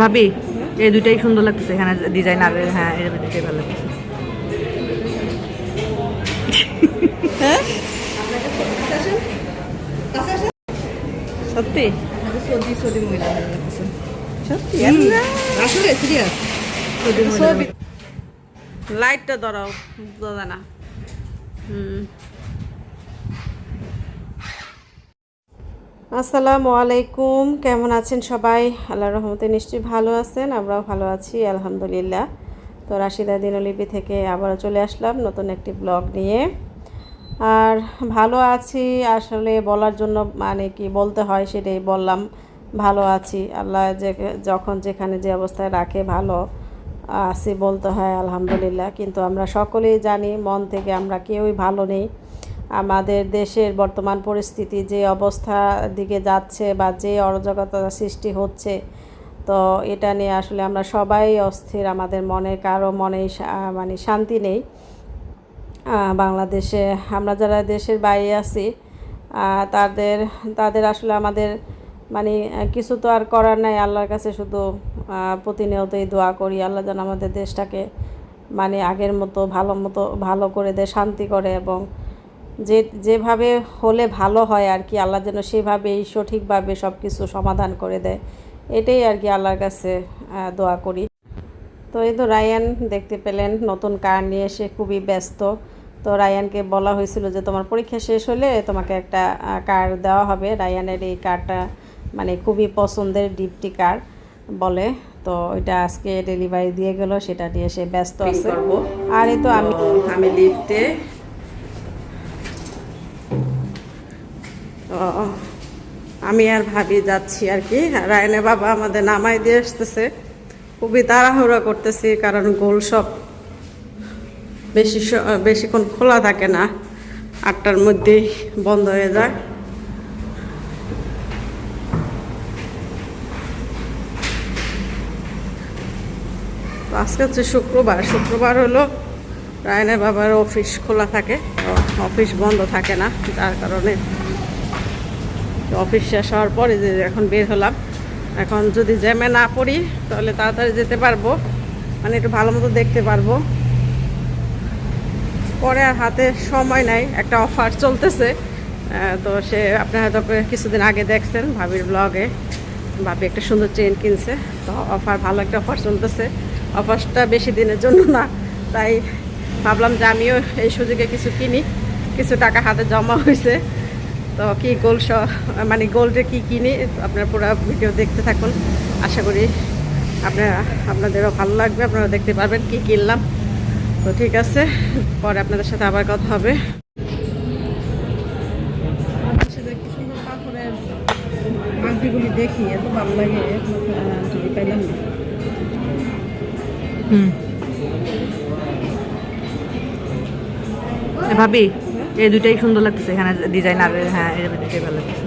ভাবি এই দুইটাই সুন্দর লাগতেছে এখানে ডিজাইন আর হ্যাঁ এই দুইটাই ভালো লাগতেছে। হ্যাঁ? সত্যি? সর্দি সর্দি মহিলা সত্যি? আসলে সিরিয়াস ছবি লাইটটা ধরাও দাদা না। হুম। আসসালামু আলাইকুম। কেমন আছেন সবাই? আল্লাহ রহমতে নিশ্চয়ই ভালো আছেন, আমরাও ভালো আছি, আলহামদুলিল্লাহ। তো রাশিদা দিনলিপি থেকে আবারও চলে আসলাম নতুন একটি ব্লগ নিয়ে। আর ভালো আছি, আসলে বলার জন্য মানে কি বলতে হয় সেটাই বললাম, ভালো আছি। আল্লাহ যে যখন যেখানে যে অবস্থায় রাখে ভালো আছি বলতে হয়, আলহামদুলিল্লাহ। কিন্তু আমরা সকলেই জানি, মন থেকে আমরা কেউই ভালো নেই। আমাদের দেশের বর্তমান পরিস্থিতি, যে অবস্থার দিকে যাচ্ছে বা যে অরাজকতা সৃষ্টি হচ্ছে, তো এটা নিয়ে আসলে আমরা সবাই অস্থির। আমাদের মনে কারও মনেই শা- মানে শান্তি নেই। বাংলাদেশে আমরা যারা দেশের বাইরে আছি তাদের তাদের আসলে আমাদের মানে কিছু তো আর করার নাই। আল্লাহর কাছে শুধু প্রতিনিয়তই দোয়া করি। আল্লাহ যেন আমাদের দেশটাকে মানে আগের মতো, ভালো মতো, ভালো করে দেয়, শান্তি করে এবং যে যেভাবে হলে ভালো হয় আর কি আল্লাহ যেন সেভাবেই সঠিকভাবে সব কিছু সমাধান করে দেয়। এটাই আর কি আল্লাহর কাছে দোয়া করি। তো এই তো রায়ান দেখতে পেলেন নতুন কার নিয়ে এসে খুবই ব্যস্ত। তো রায়ানকে বলা হয়েছিল যে তোমার পরীক্ষা শেষ হলে তোমাকে একটা কার দেওয়া হবে। রায়ানের এই কারটা মানে খুবই পছন্দের ডিপটি কার বলে। তো ওইটা আজকে ডেলিভারি দিয়ে গেল সেটা নিয়ে সে ব্যস্ত আছে। আর এই তো আমি আমি লিফটে আমি আর ভাবি যাচ্ছি আর কি। রায়নে বাবা আমাদের নামাই দিয়ে আসতেছে। খুবই তাড়াহুড়া করতেছি, কারণ গোল সব বেশি বেশিক্ষণ খোলা থাকে না। আটটার মধ্যেই বন্ধ হয়ে যায়। আজকে হচ্ছে শুক্রবার। শুক্রবার হলো রায়নের বাবার অফিস খোলা থাকে। অফিস বন্ধ থাকে না, যার কারণে অফিস শেষ হওয়ার পরে যে এখন বের হলাম। এখন যদি জ্যামে না পড়ি, তাহলে তাড়াতাড়ি যেতে পারব। মানে একটু ভালো মতো দেখতে পারব। পরে আর হাতে সময় নাই, একটা অফার চলতেছে। তো সে আপনারা হয়তো কিছুদিন আগে দেখছেন ভাবির ব্লগে ভাবি একটা সুন্দর চেন কিনছে, তো অফার ভালো একটা অফার চলতেছে। অফারটা বেশি দিনের জন্য না, তাই ভাবলাম যে আমিও এই সুযোগে কিছু কিনি। কিছু টাকা হাতে জমা হয়েছে। তো কি গোল্ড মানে গোল্ডে কি কিনি আপনারা পুরো ভিডিও দেখতে থাকুন। আশা করি আপনারা আপনাদেরও ভালো লাগবে আপনারা দেখতে পারবেন কি কিনলাম। তো ঠিক আছে পরে আপনাদের সাথে আবার কথা হবে। আংটিগুলি দেখি এত ভালো লাগে আংটি পাইলাম হুম। ভাবি এই দুইটাই সুন্দর লাগতেছে। এখানে ডিজাইন আর হ্যাঁ এই দুইটাই ভালো লাগতেছে।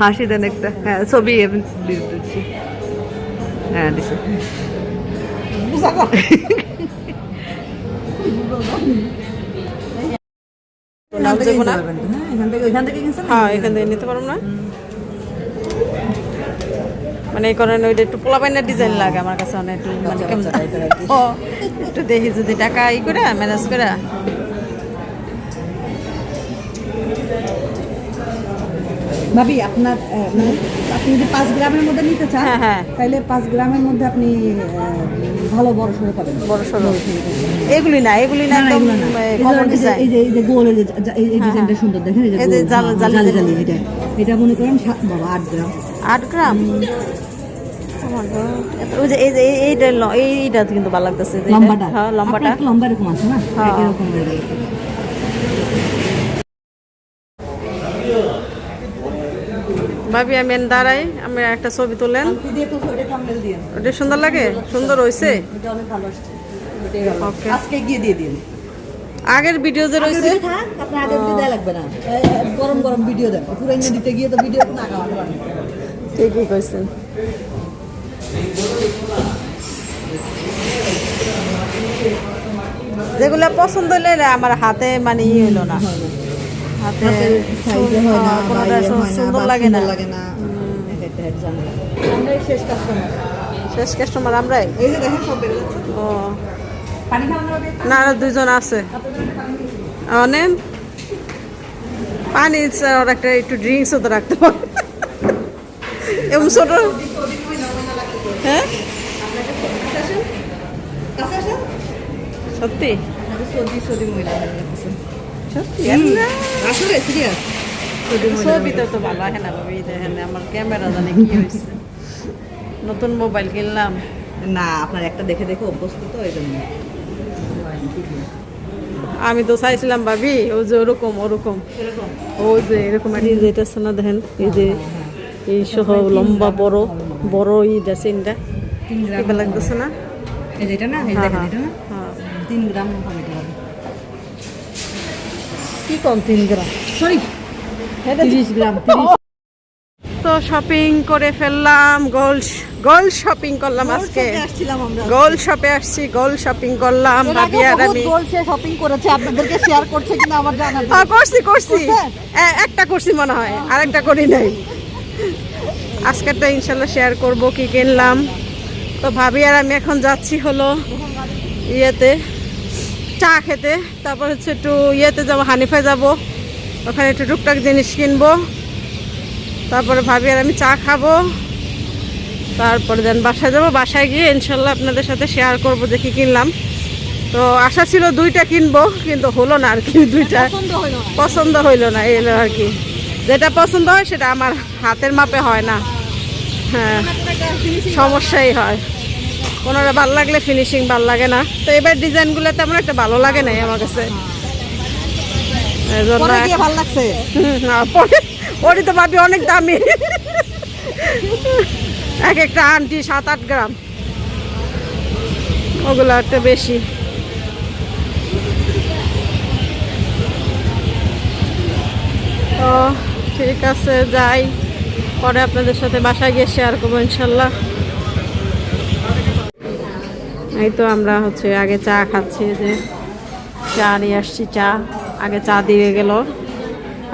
হাসি দেন একটা। হ্যাঁ ছবি দিচ্ছি। হ্যাঁ দিছি। কিনছেন? হ্যাঁ এখান থেকে নিতে পারব না। মানে এই কারণে ওইটা একটু পোলা বাইনার ডিজাইন লাগে আমার কাছে অনেক একটু মানে কেমন ও একটু দেখি যদি টাকা ই করে ম্যানেজ করে। ভাবি আপনার মানে আপনি যদি পাঁচ গ্রামের মধ্যে নিতে চান হ্যাঁ, হ্যাঁ। তাহলে পাঁচ গ্রামের মধ্যে আপনি ভালো বড় সড়ো পাবেন। বড় সড়ো। এগুলি না এগুলি না। এই যে- এই যে- ডিজাইন এই যে এই যে গোল এই যে এই- ডিজাইনটা সুন্দর দেখেন এই যে হ্যাঁ, জালি জালি। জালি এটা। এটা মনে করেন বাবা আট গ্রাম। আট গ্রাম? Oh. ওই যে এই যে এইটা কিন্তু ভালো লাগতেছে লম্বাটা? হ্যাঁ লম্বাটা। আপনার একটু লম্বা এরকম আছে না? হ্যাঁ। এরকম ভাবি আমি দাঁড়াই আমি একটা ছবি তুলেন। ওটা সুন্দর লাগে? সুন্দর হয়েছে. আজকে গিয়ে দিয়ে দিন। আগের ভিডিও যে রয়েছে আপনার আগের ভিডিও দেয়া লাগবে না। গরম গরম ভিডিও দেন। পুরো ইংরেজি দিতে গিয়ে তো ভিডিও না ঠিকই কইছেন। যেগুলো পছন্দ হলে আমার হাতে মানে ই হইল না। হাতে কোনোটা সুন্দর লাগে না। লাগে না। একটা এক আমরাই শেষ কাস্টমার শেষ কাস্টমার আমরাই? এই যে দেখেন সব বেড়ে যাচ্ছে। ও। না আরও দুজন আছে। অনেক পানি ওর একটা একটু ড্রিঙ্কসও তো রাখতে পারে এবং ছোট হ্যাঁ সত্যি? তো ভালো হয় না ভাবি দেখেন আমার ক্যামেরা জানে কি হয়েছে। নতুন মোবাইল কিনলাম। না আপনার একটা দেখে দেখে অভ্যস্ত তো এই জন্য আমি তো চাইছিলাম ভাবি ও যে ওরকম ওরকম। ও যে এরকম একটা যেটা আছে না দেখেন এই যে এই সহ লম্বা বড় বড় ই ডেসিনটা তিন গ্রাম। লাগতেছে না? এই এই এটা কি কম তিন গ্রাম? সরি। তিরিশ গ্রাম তো শপিং করে ফেললাম গোল গোল শপিং করলাম আজকে। গোল শপে আসছি গোল শপিং করলাম ভাবি আর আমি গোলসে শপিং করেছে আপনাদেরকে শেয়ার করছে কিনা আমার জানা নেই। হ্যাঁ, করছি করছি? একটা করছি মনে হয় আর একটা করি নাই। আজকেরটা ইনশাল্লাহ শেয়ার করব কি কিনলাম। তো ভাবি আর আমি এখন যাচ্ছি হলো ইয়েতে চা খেতে। তারপর হচ্ছে একটু ইয়েতে যাব হানিফায় যাব। ওখানে একটু টুকটাক জিনিস কিনবো। তারপরে ভাবি আর আমি চা খাব। তারপরে দেন বাসায় যাব। বাসায় গিয়ে ইনশাল্লাহ আপনাদের সাথে শেয়ার করব যে কী কিনলাম। তো আশা ছিল দুইটা কিনবো কিন্তু হলো না আর কি দুইটা। পছন্দ হইল না। এলো আর কি। যেটা পছন্দ হয় সেটা আমার হাতের মাপে হয় না। হ্যাঁ সমস্যাই হয়। কোনোটা ভালো লাগলে ফিনিশিং ভালো লাগে না। তো এবার ডিজাইনগুলো তেমন একটা ভালো লাগে নাই আমার কাছে। পরে পরে তো ভাবি অনেক দামি। এক একটা আন্টি সাত আট গ্রাম। ওগুলো একটা বেশি। তো ঠিক আছে, যাই। পরে আপনাদের সাথে বাসায় গিয়ে শেয়ার করব ইনশাল্লাহ। এই তো আমরা হচ্ছে আগে চা খাচ্ছি যে চা নিয়ে আসছি, চা। আগে চা দিয়ে গেল।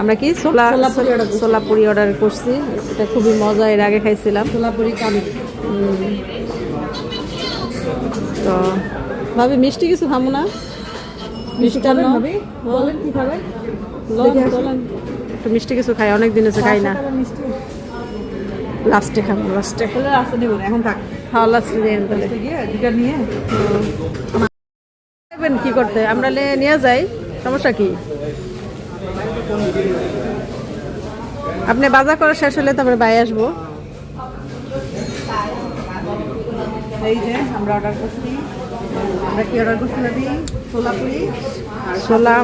আমরা কি ছোলা করছি। ছোলাপুরি অর্ডার করছি। এটা খুবই মজা এর আগে খাইছিলাম। সোলাপুরি কামি তো ভাবি মিষ্টি কিছু খাব না? মিষ্টান্ন? বলেন কি খাবেন? লন, দেখে আসি। চলেন। একটু মিষ্টি কিছু খাই অনেক দিন হচ্ছে খাই না। লাস্টে খাব লাস্টে। এখন থাক। খাওয়া লাস্টে দিয়ে তাহলে। দুটা নিয়ে। কি করতে? আমরা নিয়ে যাই সমস্যা কি? আপনি বাজার করা শেষ হলে তারপরে বাই আসব। এই যে আমরা অর্ডার করছি। আমরা কি অর্ডার করছি ভাবি সোলাপুরি ছোলা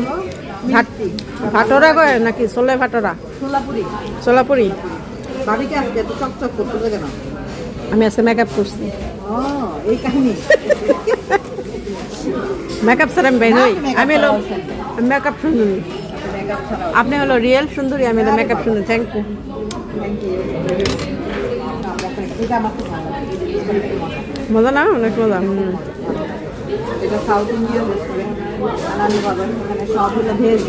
ভাটরা করে নাকি? ছোলে ভাটরা সোলাপুরি ছোলাপুরি ভাবিকে আজকে এত চকচক করতেছে কেন? আমি আজকে মেকআপ করছি। এই কাহিনী। মেকআপ স্যার আমি বাইর আমি মেকআপ ছাড়াও আপনি হলো রিয়েল সুন্দরী আমি হলো মেকআপ সুন্দরী থ্যাংক ইউ। মজা না? অনেক মজা। এটা south Indian restaurant veg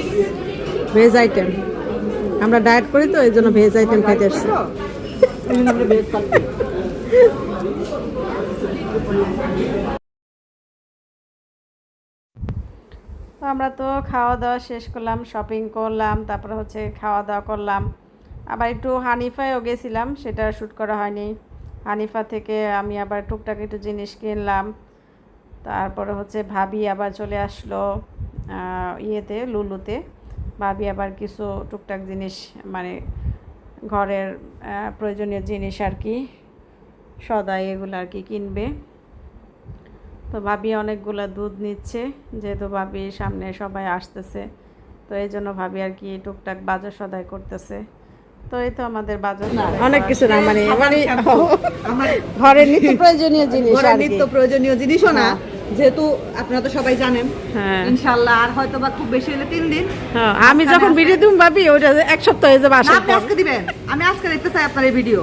veg item আমরা ডায়েট করি তো এই জন্য ভেজ আইটেম খাইতে আসছি এই জন্য আমরা তো খাওয়া দাওয়া শেষ করলাম শপিং করলাম, তারপরে হচ্ছে খাওয়া দাওয়া করলাম। আবার একটু হানিফায়ও গেছিলাম, সেটা শ্যুট করা হয়নি। হানিফা থেকে আমি আবার টুকটাক একটু জিনিস কিনলাম। তারপরে হচ্ছে ভাবি আবার চলে আসলো ইয়েতে, লুলুতে। ভাবি আবার কিছু টুকটাক জিনিস মানে ঘরের প্রয়োজনীয় জিনিস আর কি, সদাই এগুলো আর কি কিনবে। তো ভাবি অনেকগুলো দুধ নিচ্ছে যেহেতু ভাবি সামনে সবাই আসতেছে তো এই জন্য ভাবি আর কি টুকটাক বাজার সদাই করতেছে। তো এই তো আমাদের বাজার অনেক কিছু না মানে মানে ঘরের নিত্য প্রয়োজনীয় জিনিস ঘরের নিত্য প্রয়োজনীয় জিনিসও না। যেহেতু আপনারা তো সবাই জানেন হ্যাঁ। ইনশাল্লাহ আর হয়তো বা খুব বেশি হলে তিন দিন। হ্যাঁ, আমি যখন ভিডিও দিম ভাবি ওইটা এক সপ্তাহ হয়ে যাবে না, আসার আপনি আজকে দিবেন। আমি আজকে দেখতে চাই আপনার এই ভিডিও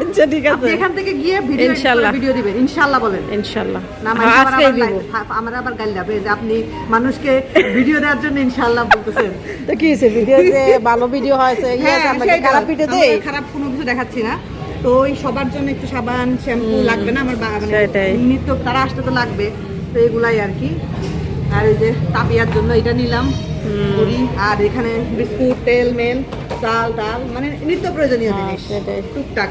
আচ্ছা ঠিক আছে। এখান থেকে গিয়ে ভিডিও ইনশাল্লাহ। ভিডিও দিবেন ইনশাল্লাহ বলেন। ইনশাল্লাহ। না হ্যাঁ, মানে আমার আজকেই আবার দিব। হ্যাঁ, আবার গাইল যাবে যে আপনি মানুষকে ভিডিও দেওয়ার জন্য ইনশাল্লাহ বলতেছেন। তো কি হয়েছে? ভিডিও যে ভালো ভিডিও হয়েছে ইয়ে হ্যাঁ, আপনাকে সেইটা। খারাপ ভিডিও আমরা দেই? খারাপ কোনো কিছু দেখাচ্ছি না। তো ওই সবার জন্য একটু সাবান শ্যাম্পু লাগবে না? আমার মানে নিত্য তারা আসতে তো লাগবে তো এগুলাই আর কি। আর এই যে তাপিয়ার জন্য এটা নিলাম। মুড়ি আর এখানে বিস্কুট তেল মেল চাল ডাল মানে নিত্য প্রয়োজনীয় হ্যাঁ, জিনিস। টুকটাক।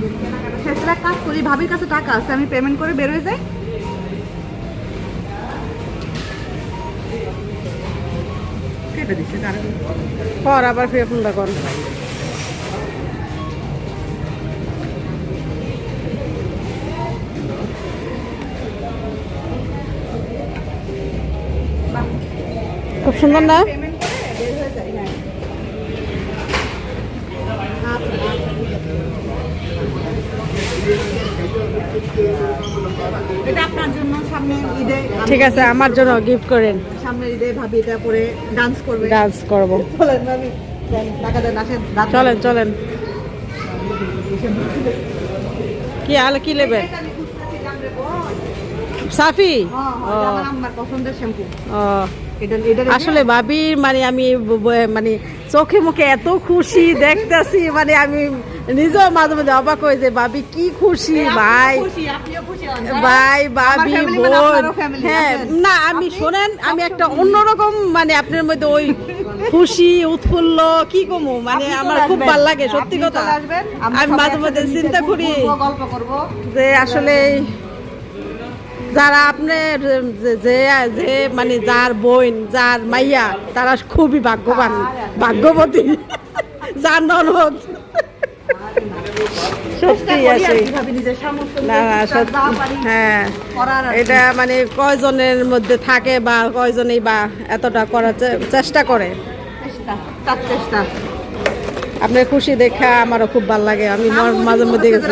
তো, আমি যদি কেনাকাটা শেষ করে এক কাজ করি ভাবির কাছে টাকা আছে আমি পেমেন্ট করে বেরোয় যাই। পর আবার ফিরে ফোনটা কর। খুব সুন্দর না পেমেন্ট করে বের হয়ে যাই হ্যাঁ আচ্ছা আচ্ছা ঠিক আছে এটা আপনার জন্য সামনে ঈদে ঠিক আছে আমার জন্য গিফট করেন। সামনে ঈদে ভাবি এটা পরে ডান্স করবে। ডান্স করব। চলেন ভাবি টাকা দেন আসেন চলেন চলেন। কি আলো কি নেবেন। সাফি? হ্যাঁ, হ্যাঁ, আসলে ভাবির মানে আমি মানে চোখে মুখে এত খুশি দেখতেছি মানে আমি নিজেও মাঝে মাঝে অবাক হয়ে যে ভাবি কি খুশি ভাই? ভাই ভাবি মানে বোন। হ্যাঁ না আমি শোনেন আমি একটা অন্যরকম মানে আপনার মধ্যে ওই খুশি উৎফুল্ল কি কমু? মানে আমার খুব। ভালো লাগে সত্যি কথা। আমি মাঝে মাঝে চিন্তা করি যে আসলে যারা আপনার যে- যে যে মানে যার বোন যার মাইয়া তারা খুবই ভাগ্যবান ভাগ্যবতী যার ননদ। সত্যি আছে। না না সত্যি। হ্যাঁ। এটা মানে কয়জনের মধ্যে থাকে বা কয়জনেই বা এতটা করার চেষ্টা করে? চেষ্টা, আপনার খুশি দেখা আমারও খুব ভালো লাগে। আমি মাঝে মধ্যে গেছি।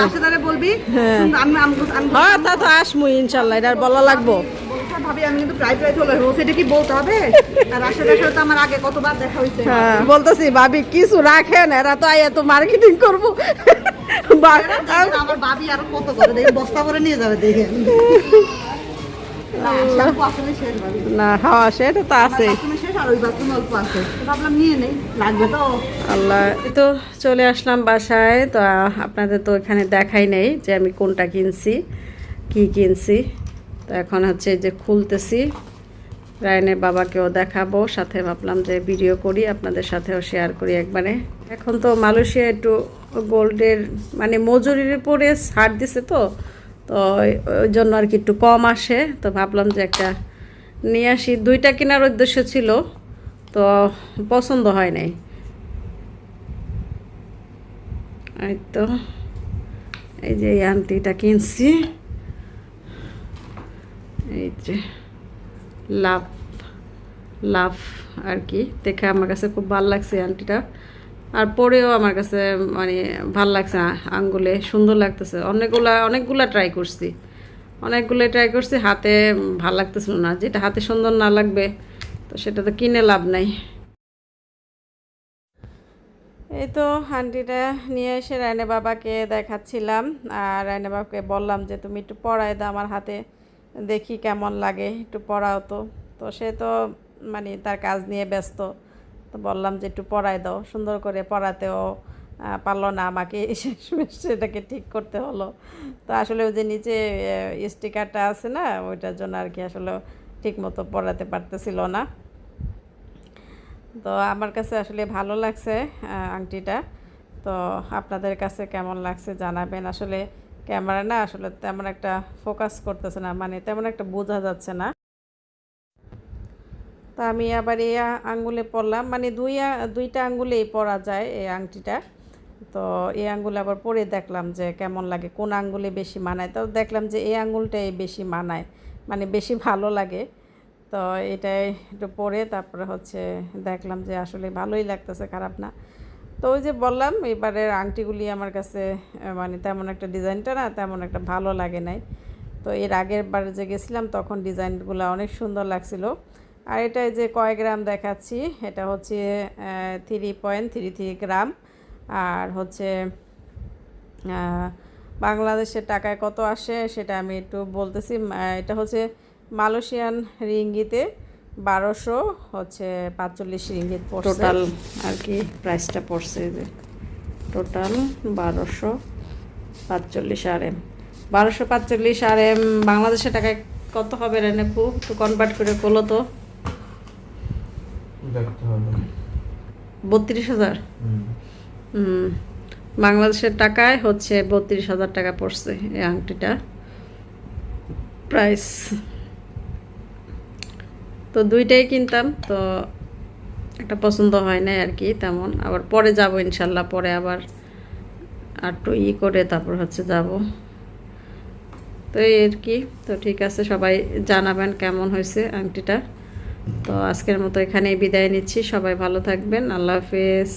হ্যাঁ। হ্যাঁ তা তো আসমু ইনশাল্লাহ। এটা বলা লাগবো? ভাবি আমি কিন্তু প্রায় প্রায় চলে আসব। সেটা কি বলতে হবে? আর সাথে তো আমার আগে কতবার দেখা হয়েছে। হ্যাঁ বলতেছি ভাবি কিছু রাখেন এরা তো আইয়া তো মার্কেটিং করব। বা- আমার ভাবি আরও কত করে দেখে বস্তা করে নিয়ে যাবে না, হ্যাঁ সেটা তো আছে। আল্লাহ তো চলে আসলাম বাসায়। তো আপনাদের তো এখানে দেখাই নেই যে আমি কোনটা কিনছি কি কিনছি। তো এখন হচ্ছে যে খুলতেছি। রায়নের বাবাকেও দেখাবো, সাথে ভাবলাম যে ভিডিও করি, আপনাদের সাথেও শেয়ার করি একবারে। এখন তো মালয়েশিয়া একটু গোল্ডের মানে মজুরির উপরে ছাড় দিছে তো তো ওই- জন্য আর কি একটু কম আসে। তো ভাবলাম যে একটা নিয়ে আসি। দুইটা কেনার উদ্দেশ্য ছিল, তো পছন্দ হয় নাই। এই তো, এই যে এই আংটিটা কিনছি। এই যে লাভ লাভ আর কি। দেখে আমার কাছে খুব ভালো লাগছে আংটিটা। আর পরেও আমার কাছে মানে ভালো লাগছে আঙ্গুলে। সুন্দর লাগতেছে। অনেকগুলা অনেকগুলা ট্রাই করছি। অনেকগুলো ট্রাই করছি, হাতে ভালো লাগতেছিল না। যেটা হাতে সুন্দর না লাগবে, তো সেটা তো কিনে লাভ নাই। এই তো হান্ডিটা নিয়ে এসে রায়না বাবাকে দেখাচ্ছিলাম। আর রায়না বাবাকে বললাম যে, তুমি একটু পড়াই দাও আমার হাতে। দেখি কেমন লাগে, একটু পড়াও তো। তো সে তো মানে তার কাজ নিয়ে ব্যস্ত। তো বললাম যে একটু পড়াই দাও, সুন্দর করে পড়াতেও পারল না আমাকে। শেষমেশ সেটাকে ঠিক করতে হলো। তো আসলে ওই যে নিচে স্টিকারটা আছে না, ওইটার জন্য আর কি আসলে ঠিক মতো পড়াতে পারতেছিল না। তো আমার কাছে আসলে ভালো লাগছে আংটিটা। তো আপনাদের কাছে কেমন লাগছে জানাবেন। আসলে ক্যামেরা না আসলে তেমন একটা ফোকাস করতেছে না মানে তেমন একটা বোঝা যাচ্ছে না। তা আমি আবার এই আঙ্গুলে পরলাম মানে দুই দুইটা আঙ্গুলেই পরা যায় এই আংটিটা। তো এই আঙ্গুলে আবার পরে দেখলাম যে কেমন লাগে, কোন আঙ্গুলে বেশি মানায়। তো দেখলাম যে এই আঙ্গুলটাই বেশি মানায় মানে বেশি ভালো লাগে। তো এটাই একটু পরে, তারপরে হচ্ছে দেখলাম যে আসলে ভালোই লাগতেছে, খারাপ না। তো ওই যে বললাম, এবারের আংটিগুলি আমার কাছে মানে তেমন একটা ডিজাইনটা না, তেমন একটা ভালো লাগে নাই। তো এর আগের বার যে গেছিলাম, তখন ডিজাইনগুলো অনেক সুন্দর লাগছিল। আর এটা যে কয় গ্রাম দেখাচ্ছি, এটা হচ্ছে three point three three gram. আর হচ্ছে বাংলাদেশের টাকায় কত আসে, সেটা আমি একটু বলতেছি। এটা হচ্ছে মালয়েশিয়ান রিঙ্গিতে। বারোশো হচ্ছে পাঁচচল্লিশ রিঙ্গিত টোটাল আর কি প্রাইসটা পড়ছে যে। টোটাল বারোশো পাঁচচল্লিশ আর এম বারোশো পাঁচচল্লিশ আর এম বাংলাদেশের টাকায় কত হবে রেনেপু একটু কনভার্ট করে করল তো। বত্রিশ হাজার? হুম। হুম, বাংলাদেশের টাকায় হচ্ছে বত্রিশ হাজার টাকা পড়ছে এই আংটিটা প্রাইস। তো দুইটাই কিনতাম, তো একটা পছন্দ হয় না আর কি তেমন। আবার পরে যাব ইনশাল্লাহ, পরে আবার একটু ই করে তারপর হচ্ছে যাব। তো এই আর কি, তো ঠিক আছে, সবাই জানাবেন কেমন হয়েছে আংটিটা। তো আজকের মতো এখানেই বিদায় নিচ্ছি, সবাই ভালো থাকবেন, আল্লাহ হাফেজ।